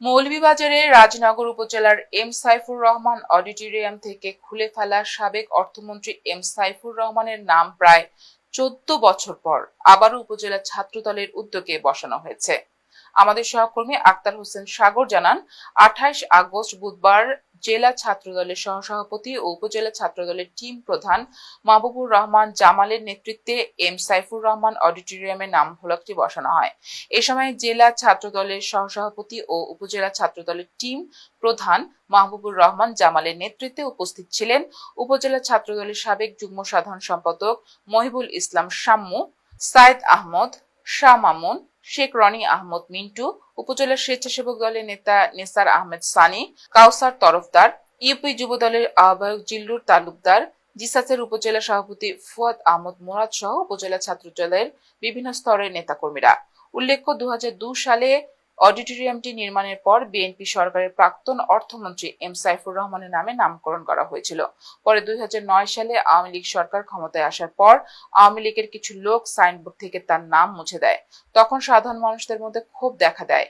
মৌলভীবাজারের রাজনগর উপজেলার M Saifur Rahman auditorium থেকে খুলে ফেলা সাবেক অর্থমন্ত্রী এম সাইফুর রহমানের নাম প্রায় চোদ্দ বছর পর আবারও উপজেলা ছাত্রদলের উদ্যোগে বসানো হয়েছে। আমাদের সহকর্মী আক্তার হোসেন সাগর জানান, আঠাইশ আগস্ট বুধবার জেলা ছাত্রদলের সহসভাপতি ও উপজেলা ছাত্রদলের টিম প্রধান মাহবুবুর রহমান জামালের নেতৃত্বে এম সাইফুর রহমান অডিটোরিয়ামে নাম ফলকটি বসানো হয়। এ সময় জেলা ছাত্রদলের সহসভাপতি ও উপজেলা ছাত্রদলের টিম প্রধান মাহবুবুর রহমান জামালের নেতৃত্বে উপস্থিত ছিলেন উপজেলা ছাত্রদলের সাবেক যুগ্ম সাধারণ সম্পাদক মহিবুল ইসলাম শাম্মু সাইদ আহমদ শাহ মামুন, শেখ রনি আহমদ মিন্টু উপজেলা স্বেচ্ছাসেবক দলের নেতা নেসার আহমেদ সানি, কাউসার তরফদার, ইউপি যুব দলের আহ্বায়ক জিল্লুর তালুকদার, জিসাসের উপজেলা সভাপতি ফুয়াদ আহমদ মুরাদ সহ উপজেলা ছাত্র বিভিন্ন স্তরের নেতাকর্মীরা। উল্লেখ্য দু সালে অডিটোরিয়ামটি নির্মাণের পর বিএনপি সরকারের প্রাক্তন অর্থমন্ত্রী এম সাইফুর রহমানের নামে নামকরণ করা হয়েছিল। পরে দুই সালে আওয়ামী লীগ সরকার ক্ষমতায় আসার পর আওয়ামী লীগের কিছু লোক সাইনবোর্ড থেকে তার নাম মুছে দেয়। তখন সাধারণ মানুষদের মধ্যে ক্ষোভ দেখা দেয়।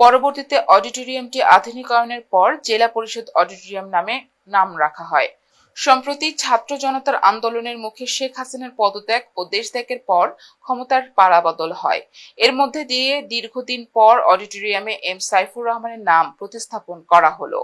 পরবর্তীতে অডিটোরিয়ামটি আধুনিকায়নের পর জেলা পরিষদ অডিটোরিয়াম নামে নাম রাখা হয়। সম্প্রতি ছাত্র জনতার আন্দোলনের মুখে শেখ হাসিনার পদত্যাগ ও দেশত্যাগের পর ক্ষমতার পারাবদল হয়। এর মধ্যে দিয়ে দীর্ঘদিন পর অডিটোরিয়ামে এম সাইফুর রহমানের নাম প্রতিস্থাপন করা হলো।